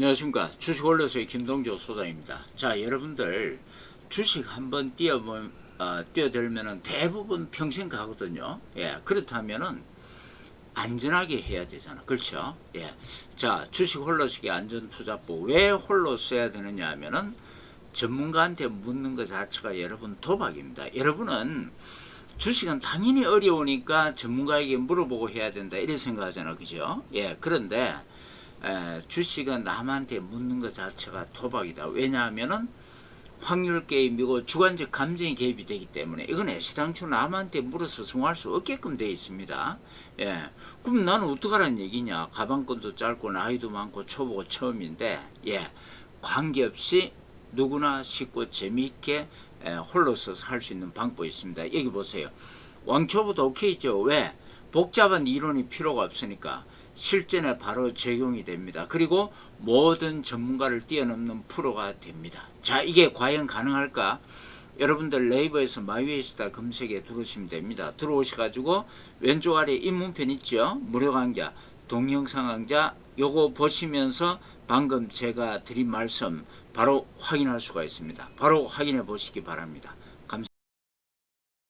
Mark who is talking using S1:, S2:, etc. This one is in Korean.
S1: 안녕하십니까 주식 올려서의 김동조 소장입니다. 자 여러분들 주식 한번 뛰어보 어, 뛰어들면은 대부분 평생 가거든요. 예 그렇다면은 안전하게 해야 되잖아. 그렇죠? 예. 자 주식 홀로쓰기 안전투자법 왜 홀로 써야 되느냐 하면은 전문가한테 묻는 것 자체가 여러분 도박입니다. 여러분은 주식은 당연히 어려우니까 전문가에게 물어보고 해야 된다 이렇게 생각하잖아 그죠 예 그런데 에, 주식은 남한테 묻는 것 자체가 도박이다 왜냐하면은 확률 게임이고 주관적 감정이 개입이 되기 때문에 이건 애시당초 남한테 물어서 성공할 수 없게끔 되어 있습니다 예 그럼 나는 어떡하라는 얘기냐 가방끈도 짧고 나이도 많고 초보고 처음인데 예 관계없이 누구나 쉽고 재미있게 에, 홀로서 할수 있는 방법이 있습니다. 여기 보세요. 왕초보도 오케이죠. 왜? 복잡한 이론이 필요가 없으니까 실전에 바로 적용이 됩니다. 그리고 모든 전문가를 뛰어넘는 프로가 됩니다. 자, 이게 과연 가능할까? 여러분들 네이버에서 마이웨이스타 검색에 들어오시면 됩니다. 들어오셔가지고 왼쪽 아래 입문편 있죠? 무료 강좌, 동영상 강좌 요거 보시면서 방금 제가 드린 말씀 바로 확인할 수가 있습니다. 바로 확인해 보시기 바랍니다.